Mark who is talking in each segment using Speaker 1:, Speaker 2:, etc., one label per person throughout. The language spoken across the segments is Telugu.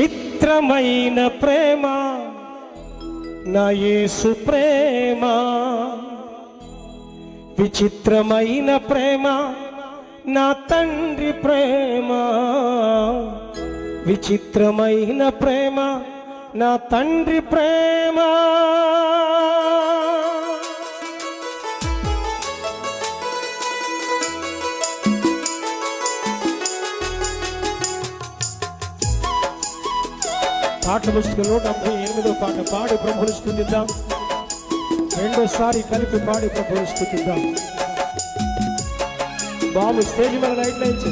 Speaker 1: చిత్రమైన ప్రేమ నా యేసు ప్రేమ. విచిత్రమైన ప్రేమ నా తండ్రి ప్రేమ. విచిత్రమైన ప్రేమ నా తండ్రి ప్రేమ. పాటల పుస్తక నూట ఎనిమిదో పాట పాడి ప్రభులు స్థుతిద్దాం. రెండోసారి కలిపి పాడి ప్రభులు స్థుతిద్దాం. బాబు స్టేజ్ మీద రైట్ లైన్స్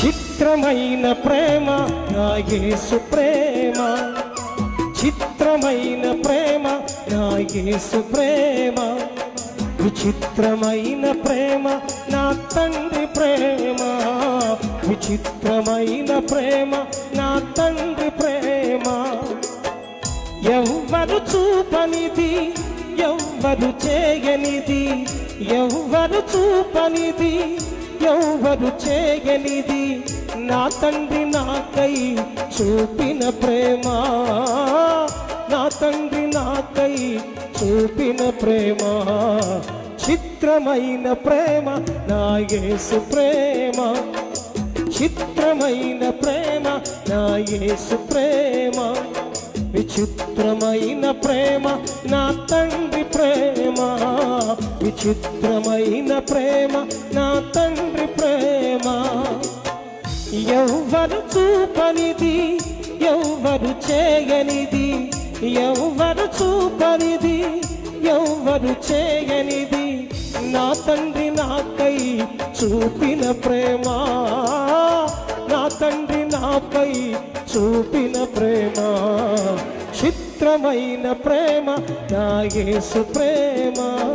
Speaker 1: చిత్రమైన ప్రేమ నా యేసు ప్రేమ చిత్రమైన ప్రేమ నా యేసు ప్రేమ విచిత్రమైన ప్రేమ నా తండ్రి ప్రేమ విచిత్రమైన ప్రేమ నా తండ్రి ప్రేమ. ఎవ్వరు చూపనిది ఎవ్వరు చేయనిది ఎవ్వరు చూపనిది ఎవ్వరు చేయనిది. నా తండ్రి నాకై చూపిన ప్రేమ. నా తండ్రి నాకై చూపిన ప్రేమ. చిత్రమైన ప్రేమ నా యేసు ప్రేమ. చిత్రమైన ప్రేమ నా యేసు ప్రేమ. విచిత్రమైన ప్రేమ నా తండ్రి ప్రేమ. విచిత్రమైన ప్రేమ నా తండ్రి ప్రేమ. ఎవ్వరు చూపనిది ఎవ్వరు చేయనిది ఎవ్వరు చూపనిది ఎవ్వరు చేయనిది. నా తండ్రి నాకై చూపిన ప్రేమ నా తండ్రి నాపై చూపిన ప్రేమ. చిత్రమైన ప్రేమ నా ప్రేమ.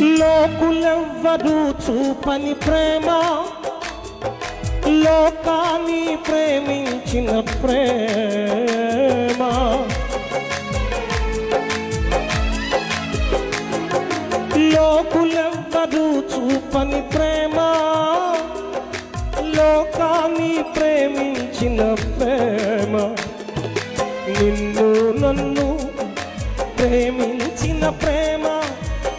Speaker 1: లోకులెవ్వరూ చూపని ప్రేమ లోకాన్ని ప్రేమించిన ప్రేమ. లోకులెవ్వరూ చూపని ప్రేమ లోకాన్ని ప్రేమించిన ప్రేమ. నిన్ను నన్ను ప్రేమించిన ప్రేమ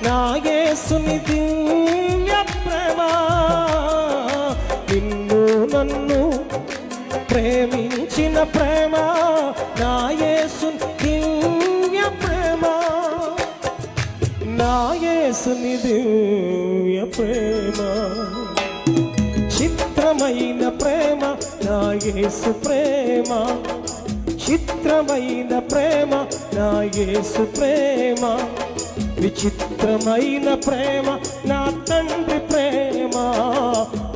Speaker 1: నాయే యేసుని దివ్య ప్రేమ. నిన్ను నన్ను ప్రేమించిన ప్రేమ. నా యేసుని దివ్య ప్రేమ. నా యేసుని దివ్య ప్రేమ. చిత్రమైన ప్రేమ నా యేసు ప్రేమ. చిత్రమైన ప్రేమ నా యేసు ప్రేమ. విచిత్రమైన ప్రేమ నా తండ్రి ప్రేమ.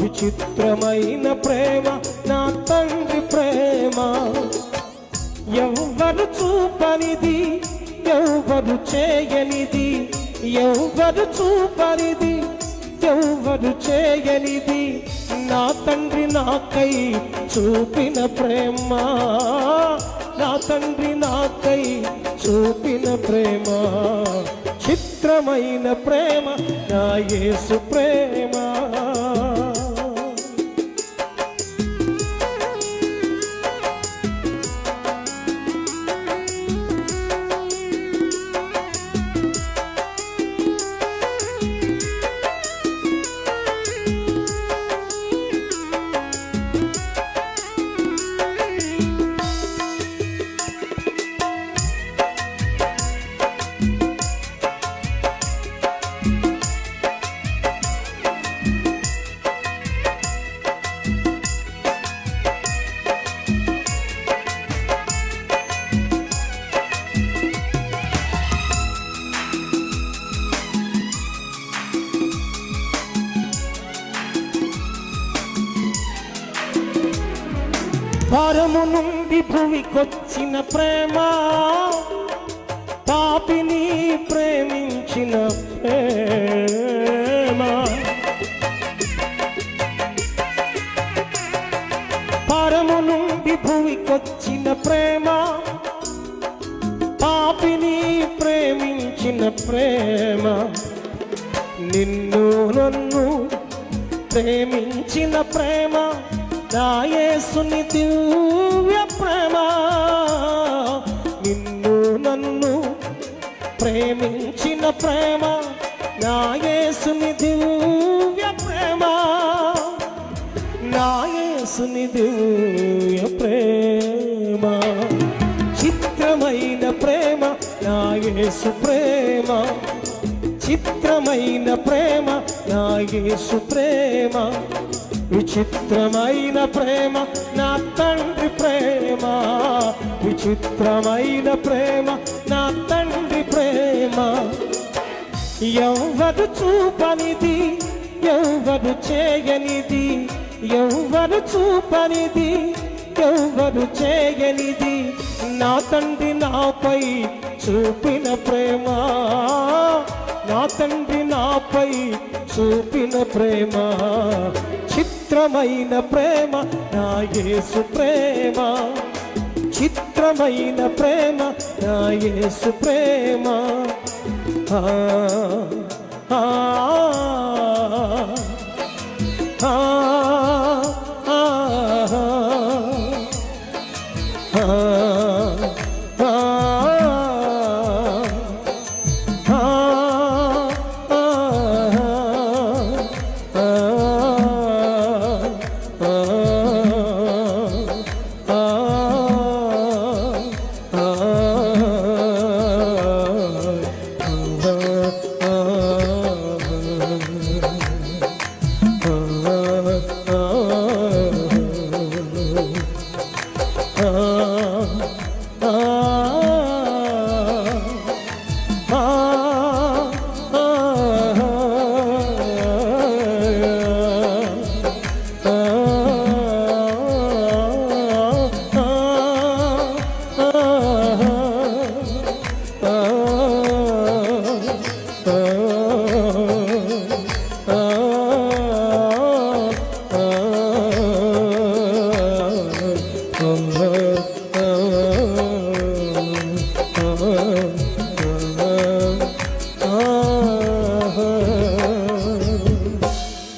Speaker 1: విచిత్రమైన ప్రేమ నా తండ్రి ప్రేమ. ఎవ్వరు చూపనిది ఎవ్వరు చేయనిది ఎవ్వరు చూపనిది ఎవ్వరు చేయనిది. నా తండ్రి నాకై చూపిన ప్రేమ నా తండ్రి నాకై చూపిన ప్రేమ. చిత్రమైన ప్రేమ నా యేసు ప్రేమ. పరము నుండి భూమికొచ్చిన ప్రేమ పాపిని ప్రేమించిన ప్రేమ. పరము నుండి భూమికొచ్చిన ప్రేమ పాపిని ప్రేమించిన ప్రేమ. నిన్ను నన్ను ప్రేమించిన ప్రేమ. దాయేసుని దివ్య ప్రేమ. నిన్ను నన్ను ప్రేమించిన ప్రేమ. నాయేసుని దివ్య ప్రేమ. నాయేసుని దివ్య ప్రేమ. చిత్రమైన ప్రేమ నాయేసు ప్రేమ. చిత్రమైన ప్రేమ నాయేసు ప్రేమ. విచిత్రమైన ప్రేమ నా తండ్రి ప్రేమ. విచిత్రమైన ప్రేమ నా తండ్రి ప్రేమ. ఎవరు చూపనిది ఎవరు చేయనిది ఎవరు చూపనిది ఎవరు చేయనిది. నా తండ్రి నాపై చూపిన ప్రేమ నా తండ్రి నాపై చూపిన ప్రేమ. చిత్ చిత్రమైన ప్రేమ నా యేసు ప్రేమ. చిత్రమైన ప్రేమ నా యేసు ప్రేమ. ఆ